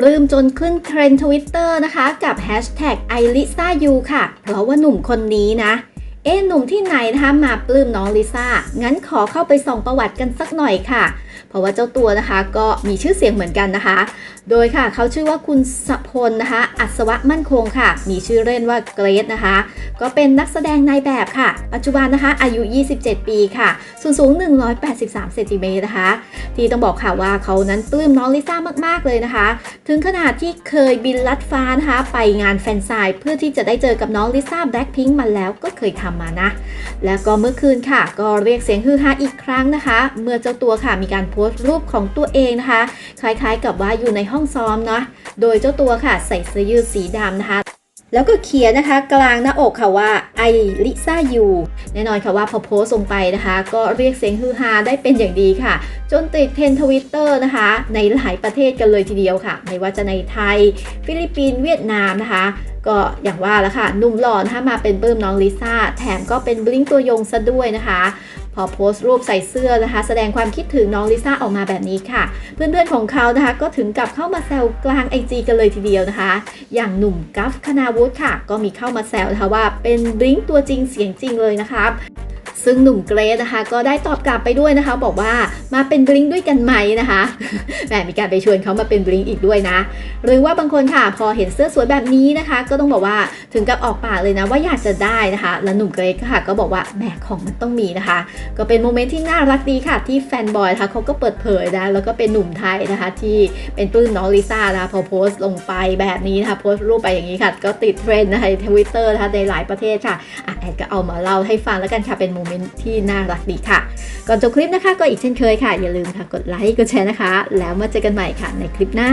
ปลื้มจนขึ้นเทรนด์ทวิตเตอร์นะคะ กับแฮชแท็กไอลิซ่ายูค่ะ เพราะว่าหนุ่มคนนี้นะ เอ๊หนุ่มที่ไหนนะคะมาปลื้มน้องลิซ่างั้นขอเข้าไปส่องประวัติกันสักหน่อยค่ะ เพราะว่าเจ้าตัวนะคะก็มีชื่อเสียงเหมือนกันนะคะ โดยค่ะเขาชื่อว่าคุณสพลนะคะ อัศวะมั่นคงค่ะ มีชื่อเล่นว่าเกรซนะคะ ก็เป็นนักแสดงนายแบบค่ะ ปัจจุบันนะคะอายุ 27 ปีค่ะส่วนสูง 183 เซนติเมตรนะคะ ที่ต้องบอกค่ะว่าเขานั้นปลื้มน้องลิซ่ามาก ๆ เลยนะคะ ถึงขนาดที่เคยบินลัดฟ้านะคะ ไปงานแฟนไซน์เพื่อที่จะได้เจอกับน้องลิซ่าแบล็คพิงค์มาแล้วก็เคยทำมานะ แล้วก็เมื่อคืนค่ะ ก็เรียกเสียงฮือฮาอีกครั้งนะคะ เมื่อเจ้าตัวค่ะมีการโพสต์รูปของตัวเองนะคะ คล้ายๆกับว่าอยู่ในห้องซ้อมเนาะโดยเจ้าตัวค่ะใส่เสื้อยืดสีดำนะคะแล้วก็เขียนนะคะกลางหน้าอกค่ะว่าไอลิซ่ายูแน่นอนค่ะว่าพอโพสต์ลงไปนะคะ ก็เรียกเสียงฮือฮาได้เป็นอย่างดีค่ะ จนติดเทรนทวิตเตอร์นะคะ ในหลายประเทศกันเลยทีเดียวค่ะ ไม่ว่าจะในไทย ฟิลิปปินส์เวียดนามนะคะ ก็อย่างว่าแล้วค่ะหนุ่มหล่อนะคะมาเป็นปลื้มน้องลิซ่าแถมก็เป็นบลิงตัวยงซะด้วยนะคะ โพสต์รูปใส่เสื้อนะคะ แสดงความคิดถึงน้องลิซ่าออกมาแบบนี้ค่ะ เพื่อนๆของเขานะคะก็ถึงกับเข้ามาแซวกลางไอจีกันเลยทีเดียวนะคะ อย่างหนุ่มกัฟคณาวุฒิค่ะ ก็มีเข้ามาแซวนะคะว่าเป็นบลิงตัวจริงเสียงจริงเลยนะคะ ซึ่งหนุ่มเกรซนะคะ ก็ได้ตอบกลับไปด้วยนะคะ บอกว่ามาเป็นบลิงด้วยกันไหมนะคะแหมมีการไปชวนเขามาเป็นบลิงอีกด้วยนะ หรือว่าบางคนค่ะพอเห็นเสื้อสวยแบบนี้นะคะ ก็ต้องบอกว่าถึงกับออกปากเลยนะว่าอยากจะได้นะคะ แล้วหนุ่มเกรซค่ะ ก็บอกว่าแหมของมันต้องมีนะคะ ก็เป็นโมเมนต์ที่น่ารักดีค่ะ ที่แฟนบอยนะคะเขาก็เปิดเผยนะแล้วก็เป็นหนุ่มไทยนะคะ ที่เป็นปลื้มน้องลิซ่านะคะพอโพสต์ลงไปแบบนี้นะคะโพสต์รูปไปอย่างนี้ค่ะ ก็ติดเทรนด์ในทวิตเตอร์นะคะในหลายประเทศค่ะอะแอดก็เอามาเล่าให้ฟังแล้วกันค่ะเป็นโมเมนต์ที่น่ารักดีค่ะ ก่อนจบคลิปนะคะ ก็อีกเช่นเคยค่ะ อย่าลืมค่ะกดไลค์กดแชร์นะคะ แล้วมาเจอกันใหม่ค่ะในคลิปหน้า